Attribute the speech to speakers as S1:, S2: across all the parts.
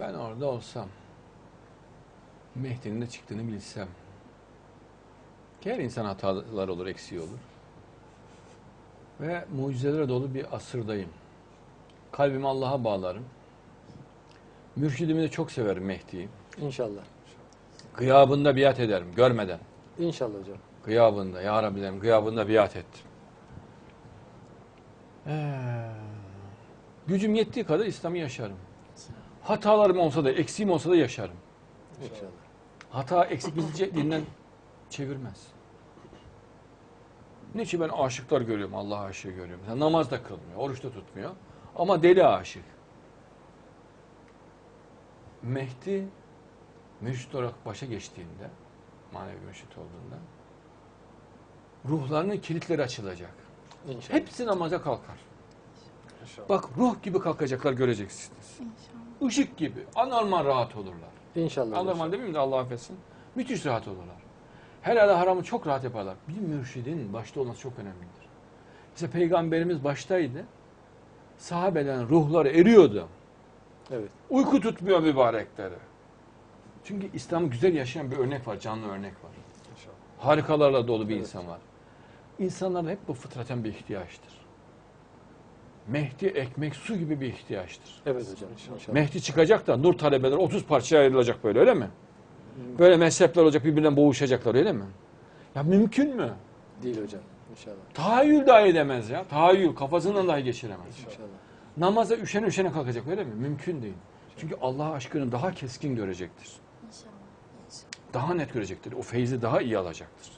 S1: Ben orada olsam, Mehdi'nin de çıktığını bilsem, her insan hatalar olur, eksiği olur. Ve mucizelere dolu bir asırdayım. Kalbimi Allah'a bağlarım. Mürşidimi de çok severim Mehdi'yi.
S2: İnşallah.
S1: Gıyabında biat ederim, görmeden.
S2: İnşallah hocam.
S1: Gıyabında, Ya Rabbi derim, gıyabında biat ettim. Ee, gücüm yettiği kadar İslam'ı yaşarım. Hatalarım olsa da, eksiğim olsa da yaşarım.
S2: İnşallah.
S1: Hata eksik bizi dinden çevirmez. Niçin ben aşıklar görüyorum, Allah aşığı görüyorum. Mesela namaz da kılmıyor, oruç da tutmuyor. Ama deli aşık. Mehdi mürşit olarak başa geçtiğinde, manevi mürşit olduğunda, ruhlarının kilitleri açılacak.
S2: İnşallah.
S1: Hepsi namaza kalkar.
S2: İnşallah.
S1: Bak ruh gibi kalkacaklar göreceksiniz.
S3: İnşallah.
S1: Işık gibi, anormal rahat olurlar.
S2: İnşallah.
S1: Anormal demeyeyim de Allah affetsin. Müthiş rahat olurlar. Helal haramı çok rahat yaparlar. Bir mürşidin başta olması çok önemlidir. Mesela Peygamberimiz baştaydı. Sahabelerin ruhları eriyordu.
S2: Evet.
S1: Uyku tutmuyor mübarekleri. Çünkü İslam'ı güzel yaşayan bir örnek var, canlı örnek var.
S2: İnşallah.
S1: Harikalarla dolu bir
S2: Evet.
S1: insan var. İnsanların hep bu fıtraten bir ihtiyaçtır. Mehdi ekmek su gibi bir ihtiyaçtır.
S2: Evet hocam. İnşallah.
S1: Mehdi çıkacak da nur talebeler 30 parçaya ayrılacak böyle öyle mi? Böyle mezhepler olacak birbirinden boğuşacaklar öyle mi? Ya mümkün mü?
S2: Değil hocam. İnşallah.
S1: Tahayyül dahi edemez ya. Tahayyül kafasından dahi geçiremez.
S2: İnşallah.
S1: Namaza üşene üşene kalkacak öyle mi? Mümkün değil. Çünkü Allah aşkını daha keskin görecektir.
S3: İnşallah. İnşallah.
S1: Daha net görecektir. O feyzi daha iyi alacaktır.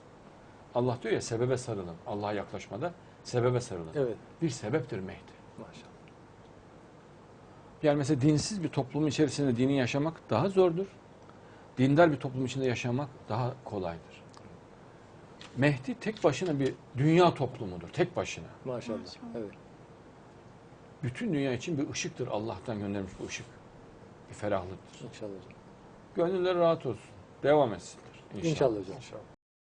S1: Allah diyor ya sebebe sarılın. Allah'a yaklaşmada sebebe sarılın.
S2: Evet.
S1: Bir sebeptir Mehdi.
S2: Maşallah.
S1: Yani mesela dinsiz bir toplumun içerisinde dini yaşamak daha zordur. Dindar bir toplum içinde yaşamak daha kolaydır. Mehdi tek başına bir dünya toplumudur. Tek başına.
S2: Maşallah.
S3: Maşallah.
S2: Evet.
S1: Bütün dünya için bir ışıktır. Allah'tan göndermiş bu ışık. Bir ferahlıktır.
S2: İnşallah hocam.
S1: Gönülleri rahat olsun. Devam etsinler.
S2: İnşallah hocam.